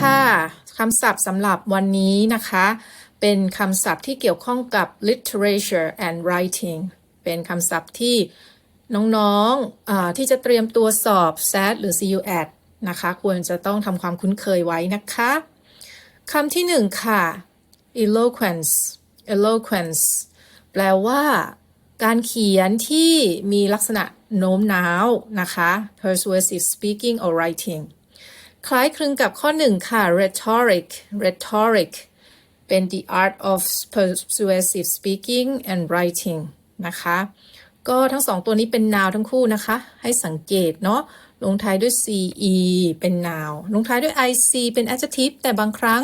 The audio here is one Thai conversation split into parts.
ค่ะคำศัพท์สำหรับวันนี้นะคะ เป็นคำศัพท์ที่เกี่ยวข้องกับ literature and writing เป็นคำศัพท์ที่น้องๆที่จะเตรียมตัวสอบ SAT หรือ CUAT นะคะ ควรจะต้องทำความคุ้นเคยไว้นะคะคำที่หนึ่งค่ะ eloquence eloquence แปลว่าการเขียนที่มีลักษณะโน้มน้าวนะคะ persuasive speaking or writing คล้ายคลึงกับข้อหนึ่งค่ะ rhetoric rhetoric เป็น the art of persuasive speaking and writing นะคะ ก็ทั้งสองตัวนี้เป็น noun ทั้งคู่นะคะ ให้สังเกตเนาะ ลงท้ายด้วย ce เป็น noun ลงท้ายด้วย ic เป็น adjective แต่บางครั้ง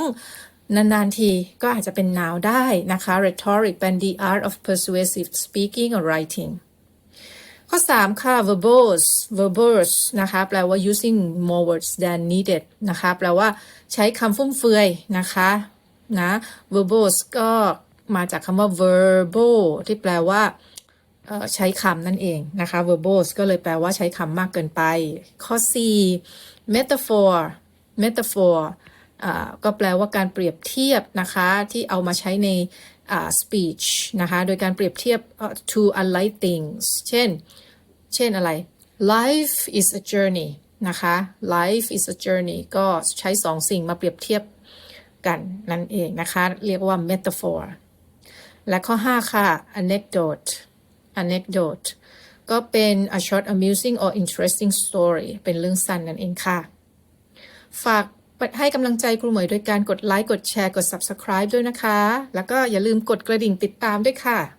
นาน ๆ ทีก็อาจจะเป็น noun ได้นะคะ rhetoric เป็น the art of persuasive speaking or writing ข้อ 3 ค่ะ verbose verbose นะคะ แปลว่า using more words than needed นะคะ แปลว่าใช้คำฟุ่มเฟือยนะคะนะ verbose ก็มาจากคำว่า verbal ที่แปลว่าใช้คำนั่นเองนะคะ verbose ก็เลยแปลว่าใช้คำมากเกินไป ข้อ 4 metaphor metaphor ก็แปลว่าการเปรียบเทียบนะคะ ที่เอามาใช้ใน speech นะคะ โดยการเปรียบเทียบเอ่อ two unlike things เช่น เช่นอะไร life is a journey นะคะ life is a journey ก็ใช้สองสิ่งมาเปรียบเทียบกันนั่นเองนะคะ เรียกว่า metaphor และข้อ 5 ค่ะ anecdote anecdote ก็เป็น a short amusing or interesting story เป็นเรื่องสั้นนั่นเองค่ะ ฝาก ให้กำลังใจครูเหมยโดยการกดไลค์ กดแชร์ กด subscribe ด้วยนะคะ แล้วก็อย่าลืมกดกระดิ่งติดตามด้วยค่ะ